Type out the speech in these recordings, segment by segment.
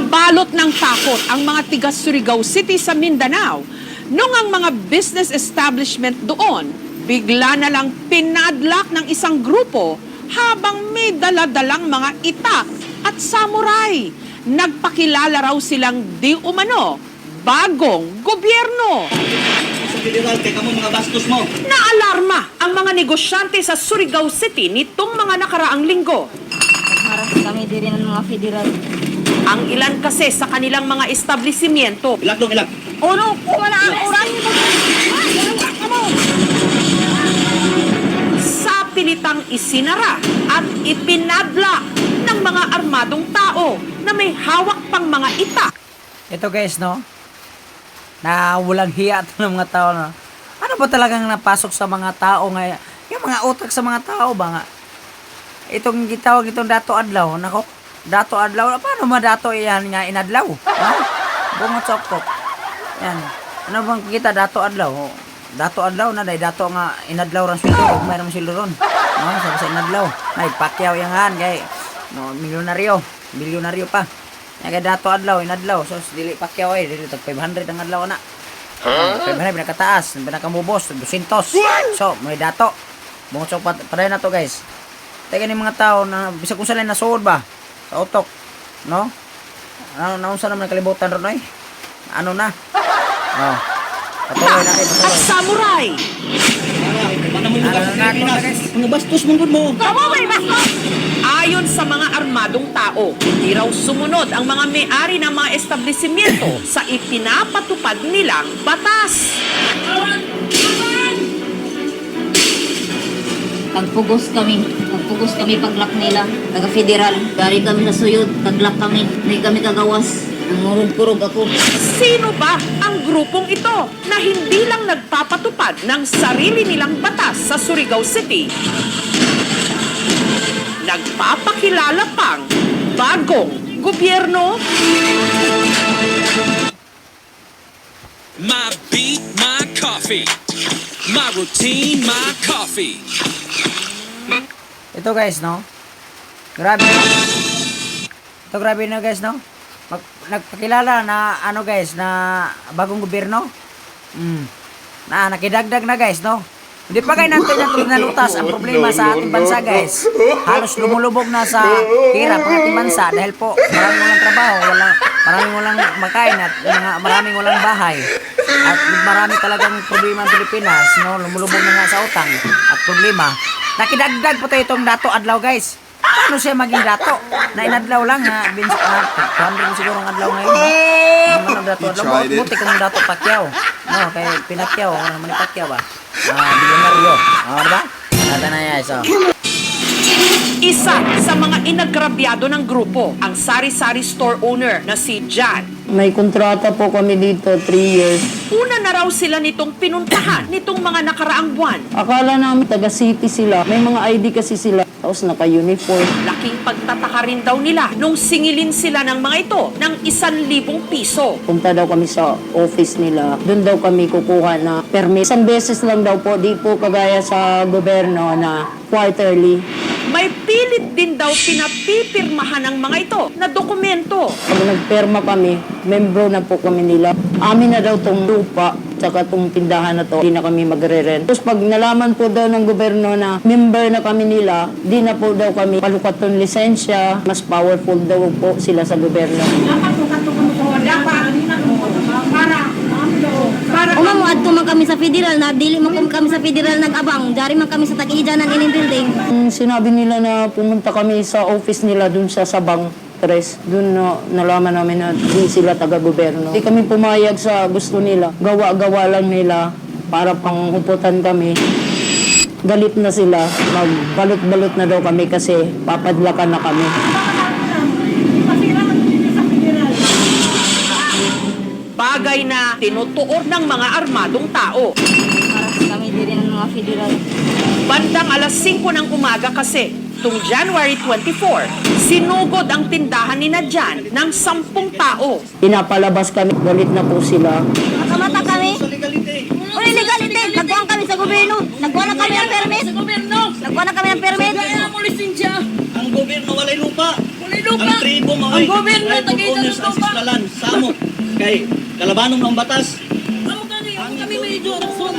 Nabalot ng takot ang mga tiga Surigao City sa Mindanao nung ang mga business establishment doon bigla na lang pinadlock ng isang grupo habang may daladalang mga itak at samurai. Nagpakilala raw silang di umano bagong gobyerno. Sa federal, kay kamo mga bastos mo. Naalarma ang mga negosyante sa Surigao City nitong mga nakaraang linggo. Harap kami din ng mga federal. Ang ilan kasi sa kanilang mga establishmento Ilak dong, ilak. Uno, wala ang oras. sa pilitang isinara at ipinadlock ng mga armadong tao na may hawak pang mga itak. Ito guys, no? Na walang hiya to ng mga tao na. Ano ba talagang napasok sa mga tao ngayon? Yung mga utak sa mga tao ba nga? Itong gitawag itong dato adlaw, nako. Dato adlaw, paano ma dato yan nga inadlaw? Ha? Bungot sokok. Yan. Ano bang kita dato adlaw? Dato adlaw na day dato nga inadlaw ran sildo, ug mayroon sildo ron. No, sabi sa inadlaw. Ay pakyaw yang han kay no milyonaryo, milyonaryo pa. Nga dato adlaw inadlaw, so dili pakyaw ay dili tag 500 ang adlaw na. Huh? 500 pinakataas, pinakamubos 200. So, may dato. Bungot sok pat paday na to guys. Taga ni mga tao na bisag kung saan nasuod ba sa utok, no? Ano naunsa naman kalibutan ron ay? Ano na? Oh. Patuloy na kayo, At patuloy. samurai, mo mga Ano na, guys? Mga bastos mo mo. ayon sa mga armadong tao, hindi raw sumunod ang mga may-ari ng mga establishmento sa ipinapatupad nilang batas. Pagpugos kami. Pagpugos kami paglak nila. Taga federal. Dari kami sa suyod. Taglak kami. Hindi kami kagawas. Nangurog-kurog ako. Sino ba ang grupong ito na hindi lang nagpapatupad ng sarili nilang batas sa Surigao City? Nagpapakilala pang bagong gobyerno? My beat, my coffee. My routine, my coffee. Ito guys, no? Grabe. Ito grabe na guys, no? Mag, nagpakilala na ano guys, na bagong gobyerno. Mm. Na nakidagdag na guys, no? Hindi pa kayo natin natin nalutas ang problema sa ating bansa guys. Halos lumulubog na sa hirap ang ating bansa dahil po maraming walang trabaho, walang, maraming walang makain at mga, maraming walang bahay. At marami talagang problema ang Pilipinas, no? Lumulubog na nga sa utang at problema. Nakidagdag po tayo itong dato adlaw guys. Paano siya maging dato? Na inadlaw lang ha. Bin, ah, 200 siguro ang adlaw ngayon. Ha? Ano man ang dato adlaw? Buti kung dato pakyaw. No, kay pinakyaw. Ano naman yung pakyaw ba? Ah, bilyonaryo. Ah, diba? Nata na yan. So, Isa sa mga inagrabyado ng grupo, ang sari-sari store owner na si Jan. May kontrata po kami dito, 3 years. Una na raw sila nitong pinuntahan nitong mga nakaraang buwan. Akala namin taga-city sila. May mga ID kasi sila. Tapos naka-uniform. Laking pagtataka rin daw nila nung singilin sila ng mga ito ng isan libong piso. Punta daw kami sa office nila. Doon daw kami kukuha na permit. Isang beses lang daw po. Di po kagaya sa gobyerno na quarterly. May pilit din daw pinapipirmahan ng mga ito na dokumento. Pag nagperma kami, membro na po kami nila. Amin na daw tong lupa, tsaka tong tindahan na to, di na kami magre-rent. Tapos pag nalaman po daw ng gobyerno na member na kami nila, di na po daw kami palukat tong lisensya, mas powerful daw po sila sa gobyerno. Umamo adto man kami sa federal na dili man kami sa federal nag-abang. Dari man kami sa tag-ijanan ining building. Mm, Sinabi nila na pumunta kami sa office nila dun sa Sabang Tres. Dun na nalaman namin na di sila taga-gobyerno. Di kami pumayag sa gusto nila. Gawa-gawa lang nila para panghuputan kami. Galit na sila. Magbalot-balot na daw kami kasi papadlakan na kami. Bagay na tinutuor ng mga armadong tao. Harap kami din ng mga federal. Bandang alas 5 ng umaga kasi, tung January 24, sinugod ang tindahan ni Nadjan ng 10 tao. Pinapalabas kami. Galit na po sila. Makamata kami. Uli legalite. nagkuhan kami sa gobyerno. Nagkuhan na kami ng permit. Sa gobyerno. Nagkuhan na kami ng permit. Ang gobyerno walay lupa. Walay lupa. Ang tribo mo Ang gobyerno, tagay sa lupa. samok. Kay kalabanon ng batas. Amo kami, amo kami may Johnson.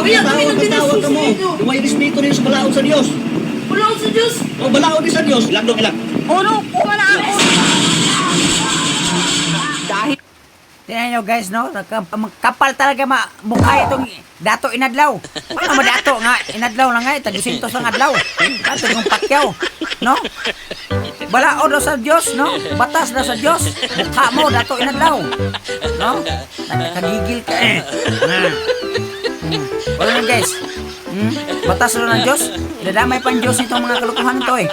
Kaya kami nang ka mo. binasusinino. May respeto rin sa balaod sa Dios. Wala ko sa Diyos. O balaod din sa Dios. Ilang dong ilang. Uno, kuma na ako. Dahil Tingnan nyo guys, no? Kapal talaga ma mukha itong dato inadlaw. Paano ba dato nga? Inadlaw lang nga, tagusintos ang adlaw. Dato yung pakyaw, no? Balao daw sa Diyos, no? Batas daw sa Diyos. Mukha mo, dato inadlaw. No? Nagkagigil ka eh. Hmm. Hmm. Wala na guys. Hmm? Batas daw ng Diyos. Idadamay pa ang Diyos itong mga kalukuhan nito eh.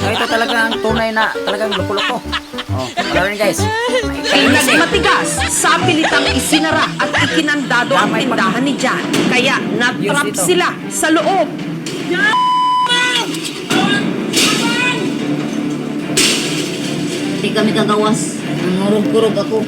So ito talaga ang tunay na talagang luko-luko. Oh, wala rin guys. Nagmatigas sa pilitang isinara at ikinandado ang tindahan ni Jan. Kaya natrap sila sa loob. Hindi kami kagawas. Nangurog-kurog ako.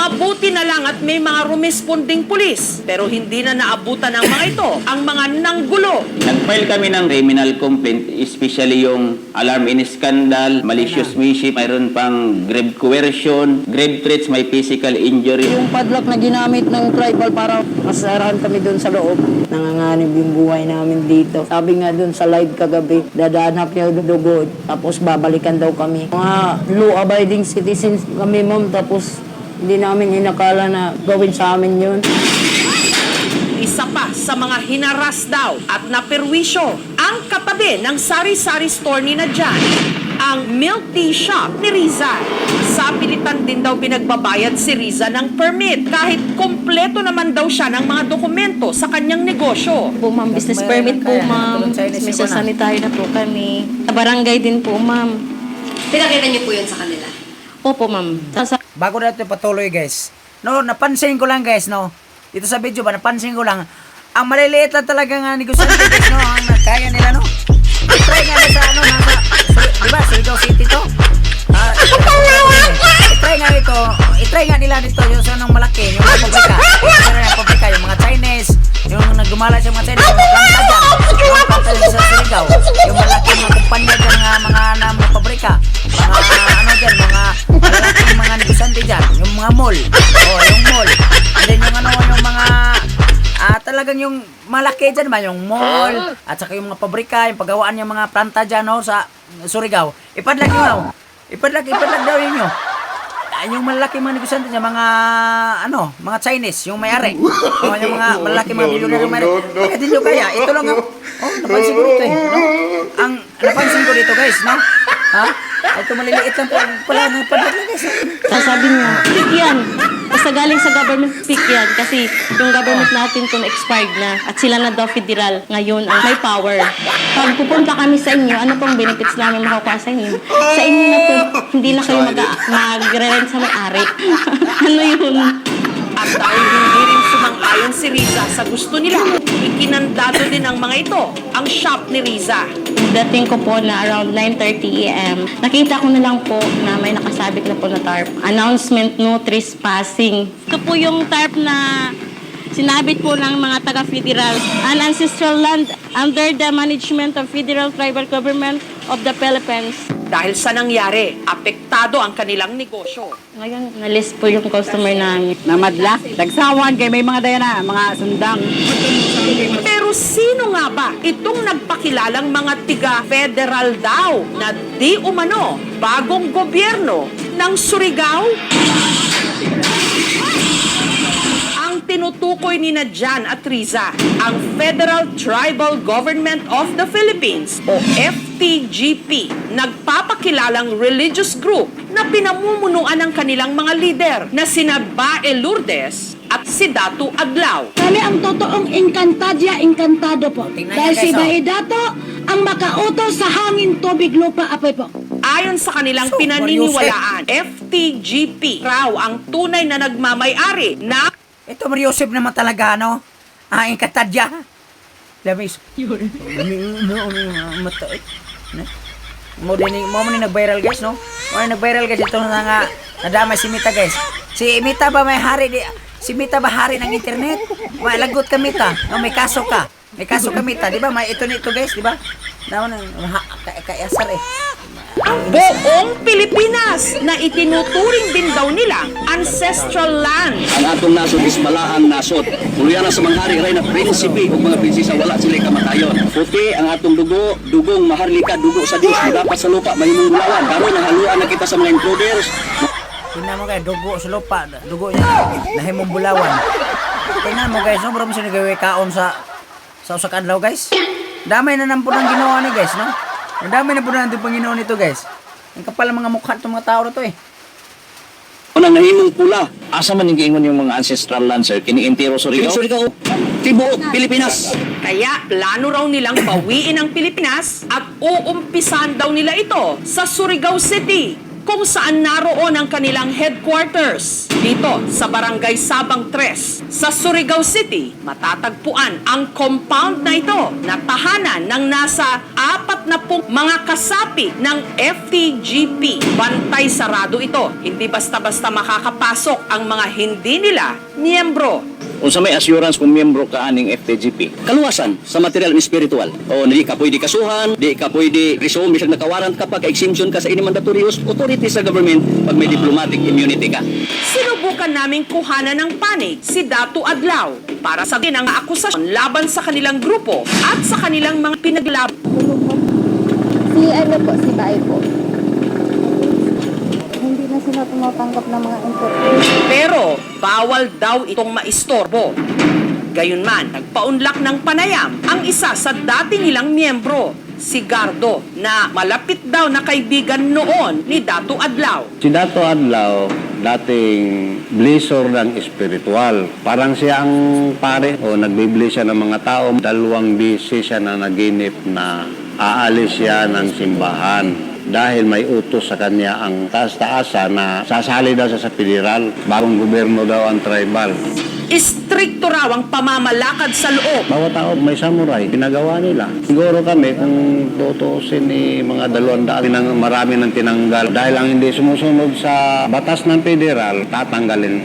Mabuti na lang at may mga rumesponding pulis. Pero hindi na naabutan ng mga ito ang mga nanggulo. Nag-file kami ng criminal complaint, especially yung alarm in scandal, malicious mischief, mayroon pang grave coercion, grave threats, may physical injury. Yung padlock na ginamit ng tribal para masarahan kami doon sa loob. Nanganganib yung buhay namin dito. Sabi nga doon sa live kagabi, dadanap niya yung dugod. Tapos babalikan daw kami. Mga law-abiding citizens kami, ma'am. Tapos hindi namin inakala na gawin sa amin yun. Isa pa sa mga hinaras daw at naperwisyo ang katabi ng sari-sari store ni na Jan, ang milk tea shop ni Riza. Sa pilitan din daw pinagbabayad si Riza ng permit kahit kompleto naman daw siya ng mga dokumento sa kanyang negosyo. po ma'am, business permit po ma'am. May sasanitary na po kami. Sa barangay din po ma'am. Pinakita niyo po yun sa kanila. Opo ma'am. Sa, sa, Bago natin patuloy guys. No, napansin ko lang guys, no. Dito sa video ba, napansin ko lang. Ang maliliit lang talaga nga negosyante guys, no. Ang kaya nila, no. I-try nga sa ano, nasa, di ba, Surigao City to. Ah, i-try nga ito, i-try nga nila dito yung sa nang malaki. Yung mga pabrika, yung mga Chinese, yung nagdumala sa mga mga planta dyan, yung mga planta dyan sa Surigao, yung malaki mga kumpanya dyan, mga, mga, na, mga pabrika, mga ano dyan, mga malaking mga negosyante dyan, yung mga mall, oh, yung mall, and then yung ano, yung mga, ah, talagang yung malaki dyan ba, yung mall, at saka yung mga pabrika, yung paggawaan yung mga planta dyan, no, sa Surigao, ipadlag nyo, ipadlag, ipadlag daw yun Ah, yung malaki mga negosyante niya, mga ano, mga Chinese, yung may-ari. Oh, yung mga malaki mga billionaire yung may-ari. Bakit nyo kaya? Ito lang ang, oh, napansin ko dito eh, no? Ang, napansin ko dito guys, no? Ha? Ito maliliit lang pala, pala ng padlag na guys. sasabi niya, pick yan. Basta galing sa government, pick yan. Kasi yung government natin kung expired na at sila na daw federal ngayon ang may power. Pag pupunta kami sa inyo, ano pong benefits namin makukuha sa inyo? Sa inyo na po, hindi na kayo mag- magre-rent sa may-ari. ano yun? At dahil sumang-ayon si Riza sa gusto nila, ikinandado din ng mga ito ang shop ni Riza. Dating ko po na around 9.30 a.m., nakita ko na lang po na may nakasabit na po na tarp. Announcement, no trespassing. Ito po yung tarp na sinabit po ng mga taga-federal. An ancestral land under the management of Federal Tribal Government of the Philippines. Dahil sa nangyari, apektado ang kanilang negosyo. Ngayon, na-list po yung customer namin. Namadla, tagsawan kay may mga dayana, mga sundang. Pero sino nga ba itong nagpakilalang mga tiga-federal daw na di umano bagong gobyerno ng Surigao? Ang tinutukoy ni na Jan at Riza, ang Federal Tribal Government of the Philippines o FTGP, nagpapakilalang religious group na pinamumunuan ng kanilang mga leader na sina Bae Lourdes at si Datu Aglaw. Kami ang totoong engkantadya, engkantado po. Tingnan Dahil si guys, oh. Baedato ang makautos sa hangin, tubig, lupa, apoy po. Ayon sa kanilang So, pinaniniwalaan, FTGP raw ang tunay na nagmamay-ari na Ito Mario Joseph naman talaga, no? Ah, yung katadya. Lamis. Mata. Mo din mo mo nag-viral guys, no? Mo nag-viral guys ito na nga nadamay si Mita guys. Si Mita ba may hari di Si Mita bahari ng internet. May lagot ka Mita. No, may kaso ka. May kaso ka Mita, di ba? May ito nito guys, di ba? Naman ang ha, ka- kaasar eh. Buong Pilipinas na itinuturing din daw nilang ancestral land. Ang atong nasod is malaang nasod. Tuluyan na sa mga hari ray na prinsipe ug mga prinsesa wala sila kamatayon. Puti ang atong dugo, dugong maharlika, dugo sa Dios, dapat sa lupa mahimong bulawan. Karon nahaluan na kita sa mga intruders. Tingnan mo guys, dugo sa lupa. Dugo niya. Nahimong bulawan. Tingnan mo guys, mo siya nagawin kaon sa sa usak adlaw guys. Damay na nampun ang ginawa ni guys, no? Ang dami na po na natin pang ginawa nito guys. Ang kapal ng mga mukha itong mga tao na to eh. Unang nahimong pula. Asa man yung giingon yung mga ancestral land, sir? Kini-intero sa Rio? Sorry ka, Tibuok, Pilipinas. Kaya plano raw nilang bawiin ang Pilipinas at uumpisan daw nila ito sa Surigao City kung saan naroon ang kanilang headquarters. Dito sa Barangay Sabang 3 sa Surigao City, matatagpuan ang compound na ito na tahanan ng nasa apat na pong mga kasapi ng FTGP. Bantay sarado ito. Hindi basta-basta makakapasok ang mga hindi nila miyembro Unsa may assurance kung miyembro ka aning FTGP? Kaluwasan sa material and spiritual. O, hindi ka pwede kasuhan, di ka pwede resume, bisag nakawarant ka pag exemption ka sa ini mandatory authority sa government pag may diplomatic immunity ka. Sinubukan naming kuhanan ng panig si Datu Adlaw para sabihin ang akusasyon laban sa kanilang grupo at sa kanilang mga pinaglab. Si ano po, si Bay po. Hindi na sila tumatanggap ng mga interview. Pero bawal daw itong maistorbo. Gayunman, nagpaunlak ng panayam ang isa sa dati nilang miyembro, si Gardo, na malapit daw na kaibigan noon ni Datu Adlaw. Si Dato Adlaw, dating blisor ng espiritual. Parang siya ang pare o nagbibli siya ng mga tao. Dalawang bisi siya na naginip na aalis siya ng simbahan dahil may utos sa kanya ang taas-taasa na sasali daw sa federal. Bagong gobyerno daw ang tribal. Istrikto raw ang pamamalakad sa loob. Bawat tao may samurai, ginagawa nila. Siguro kami kung tutusin ni mga dalawang daan ng marami ng tinanggal dahil ang hindi sumusunod sa batas ng federal, tatanggalin.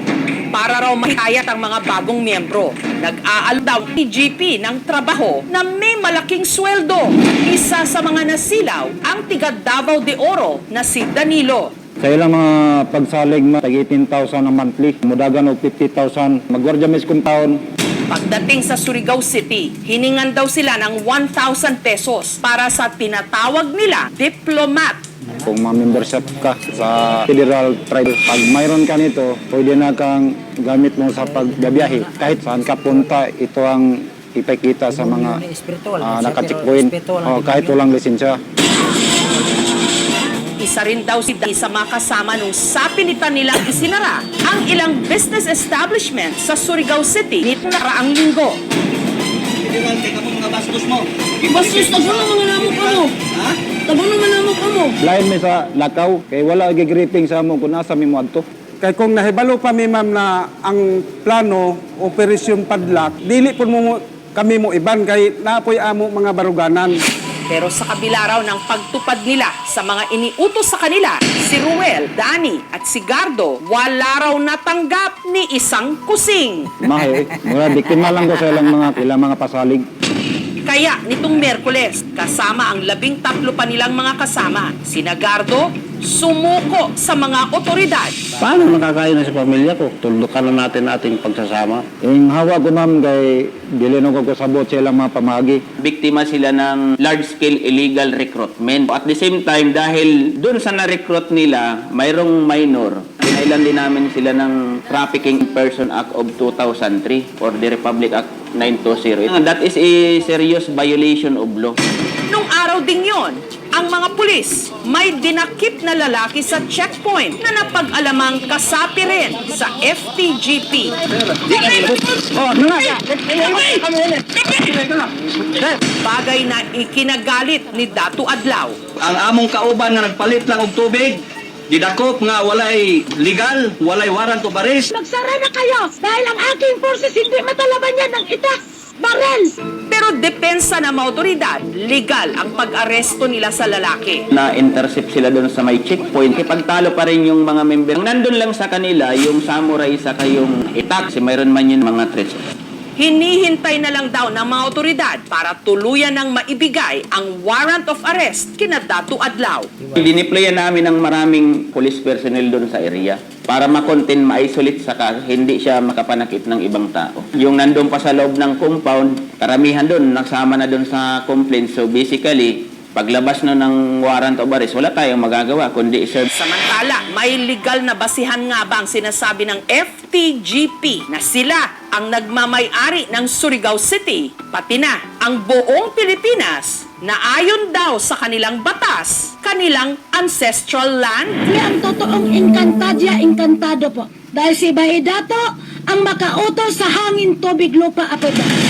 para raw mahayat ang mga bagong miyembro. Nag-aal daw ni GP ng trabaho na may malaking sweldo. Isa sa mga nasilaw ang tiga Davao de Oro na si Danilo. Sa ilang mga pagsalig, tag 18,000 ang monthly, mudagan og 50,000. Magwardya mis kung taon, Pagdating sa Surigao City, hiningan daw sila ng 1,000 pesos para sa tinatawag nila diplomat. kung ma-membership ka sa federal tribe, pag mayroon ka nito, pwede na kang gamit mo sa pagbabiyahe. Kahit saan ka punta, ito ang ipakita sa mga uh, espiritual ang Oh, kahit walang lisensya. Isa rin daw si Dani sa mga kasama nung sapilitan nilang isinara ang ilang business establishment sa Surigao City nitong nakaraang linggo. Federal, kay kamo mga bastos mo. Bastos, tabo na mga namok ka mo. Ha? Tabo na mga namok ka mo. Lain mi sa lakaw, kay wala gigripping sa mo kung nasa mi mo adto. Kay kung nahibalo pa mi ma'am na ang plano, operasyon padlak, dili po mo kami mo iban kay napoy amo mga baruganan. Pero sa kabila raw ng pagtupad nila sa mga iniutos sa kanila, si Ruel, Dani at si Gardo, wala raw natanggap ni isang kusing. Mahi, mga biktima lang ko sa ilang mga ilang mga pasalig. Kaya nitong Merkules, kasama ang labing tatlo pa nilang mga kasama, si Gardo, sumuko sa mga otoridad. Paano makakain na sa pamilya ko? Tuldukan na natin ating pagsasama. Yung hawa ko ma'am kay dili no ko sa ilang mga pamagi. Biktima sila ng large-scale illegal recruitment. At the same time, dahil dun sa na-recruit nila, mayroong minor, pinailan din namin sila ng Trafficking Person Act of 2003 or the Republic Act 920. That is a serious violation of law. Nung araw ding yon, ang mga pulis may dinakip na lalaki sa checkpoint na napag-alamang kasapi rin sa FTGP. Bagay na ikinagalit ni Datu Adlaw. Ang among kauban nga nagpalit lang og tubig, didakop nga walay legal, walay warrant of arrest. Magsara na kayo dahil ang aking forces hindi matalaban yan ng itas. Barrel! Pero depensa ng mga legal ang pag-aresto nila sa lalaki. Na-intercept sila doon sa may checkpoint. Ipagtalo pa rin yung mga member. Nandun lang sa kanila yung samurai sa kayong itak. Kasi mayroon man yung mga threats. Hinihintay na lang daw ng mga otoridad para tuluyan ng maibigay ang warrant of arrest kina Datu Adlaw. Diniployan namin ng maraming police personnel doon sa area para ma-contain, ma-isolate sa ka, hindi siya makapanakit ng ibang tao. Yung nandun pa sa loob ng compound, karamihan doon, nagsama na doon sa complaint. So basically, paglabas no ng warrant of arrest, wala tayong magagawa kundi serve Samantala, may legal na basihan nga ba ang sinasabi ng FTGP na sila ang nagmamay-ari ng Surigao City, pati na ang buong Pilipinas na ayon daw sa kanilang batas, kanilang ancestral land? Kami ang totoong inkantadya, inkantado po. Dahil si Bahidato ang makautos sa hangin, tubig, lupa, apeda.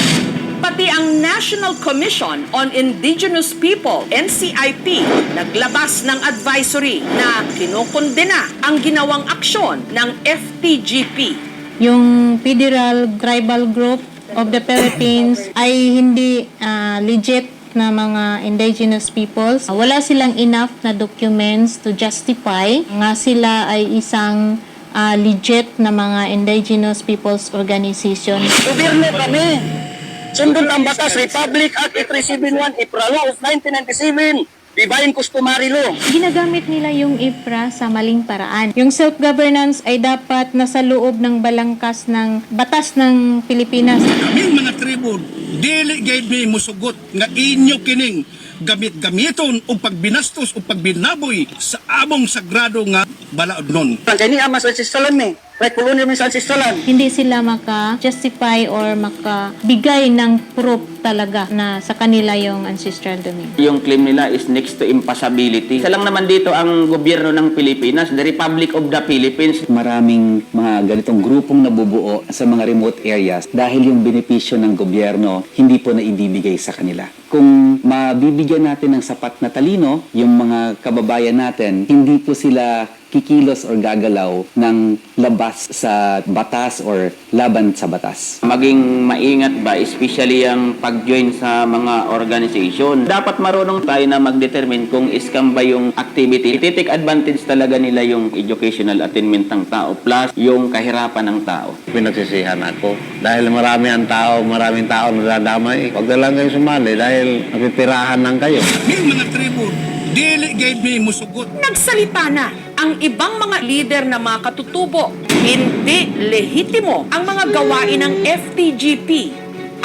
Pati ang National Commission on Indigenous People, NCIP, naglabas ng advisory na kinukundena ang ginawang aksyon ng FTGP. Yung Federal Tribal Group of the Philippines ay hindi ah, legit na mga indigenous peoples. Wala silang enough na documents to justify nga sila ay isang ah, legit na mga indigenous peoples organization. Gobyerno kami. Sundot ang batas, Republic Act 371, April Law of 1997, Divine Customary Law. Ginagamit nila yung IFRA sa maling paraan. Yung self-governance ay dapat nasa loob ng balangkas ng batas ng Pilipinas. Kaming mga tribo, dili gayud mi musugot nga inyo kining gamit-gamiton o pagbinastos o pagbinaboy sa among sagrado nga balaod nun. Kaya ni Amas Ancestralan mi, right kolonyo mi sa Ancestralan. Hindi sila maka-justify or makabigay ng proof talaga na sa kanila yung ancestral domain. Yung claim nila is next to impossibility. Isa lang naman dito ang gobyerno ng Pilipinas, the Republic of the Philippines. Maraming mga ganitong grupong nabubuo sa mga remote areas dahil yung benepisyo ng gobyerno hindi po na ibibigay sa kanila. Kung mabibigyan natin ng sapat na talino yung mga kababayan natin, hindi po sila kikilos or gagalaw ng labas sa batas or laban sa batas. Maging maingat ba, especially ang pag-join sa mga organization. Dapat marunong tayo na mag-determine kung scam ba yung activity. Iti-take advantage talaga nila yung educational attainment ng tao plus yung kahirapan ng tao. Pinagsisihan ako. Dahil marami ang tao, maraming tao nadadamay. Huwag na lang kayo sumali dahil napipirahan lang kayo. Kaming mga tribo, dili gayud mi musugot Nagsalita na ang ibang mga lider na mga katutubo. Hindi lehitimo ang mga gawain ng FTGP,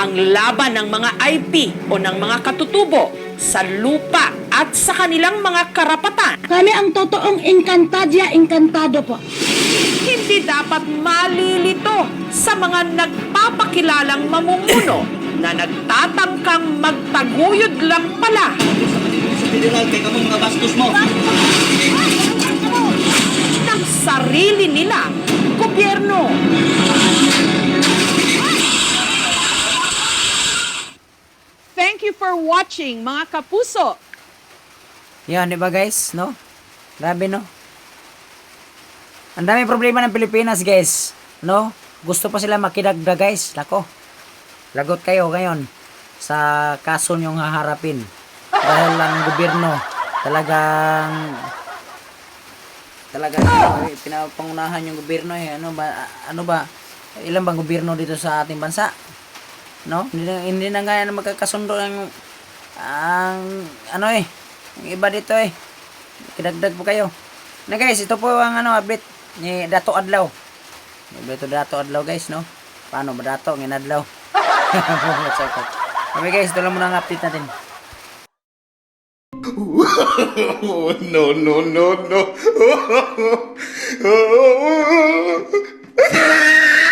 ang laban ng mga IP o ng mga katutubo sa lupa at sa kanilang mga karapatan. Kami ang totoong inkantadya, inkantado po. Hindi dapat malilito sa mga nagpapakilalang mamumuno na nagtatangkang magtaguyod lang pala kay kamo mga bastos mo. ng sarili nila gobyerno. You for watching, mga kapuso. Yan, di ba guys, no? Grabe, no? Ang dami problema ng Pilipinas, guys. No? Gusto pa sila makidagda, guys. Lako. Lagot kayo ngayon sa kaso niyong haharapin. Dahil ang gobyerno talagang talagang pinapangunahan yung gobyerno eh. Ano ba, ano ba, ilan bang gobyerno dito sa ating bansa? No? Hindi na, hindi na nga magkakasundo ang ang ano eh, ang iba dito eh. Kidagdag po kayo. Na guys, ito po ang ano update ni Dato Adlaw. Ito Dato Adlaw guys, no? Paano ba Dato ng Adlaw? Okay guys, ito lang muna ang update natin. no, no, no, no.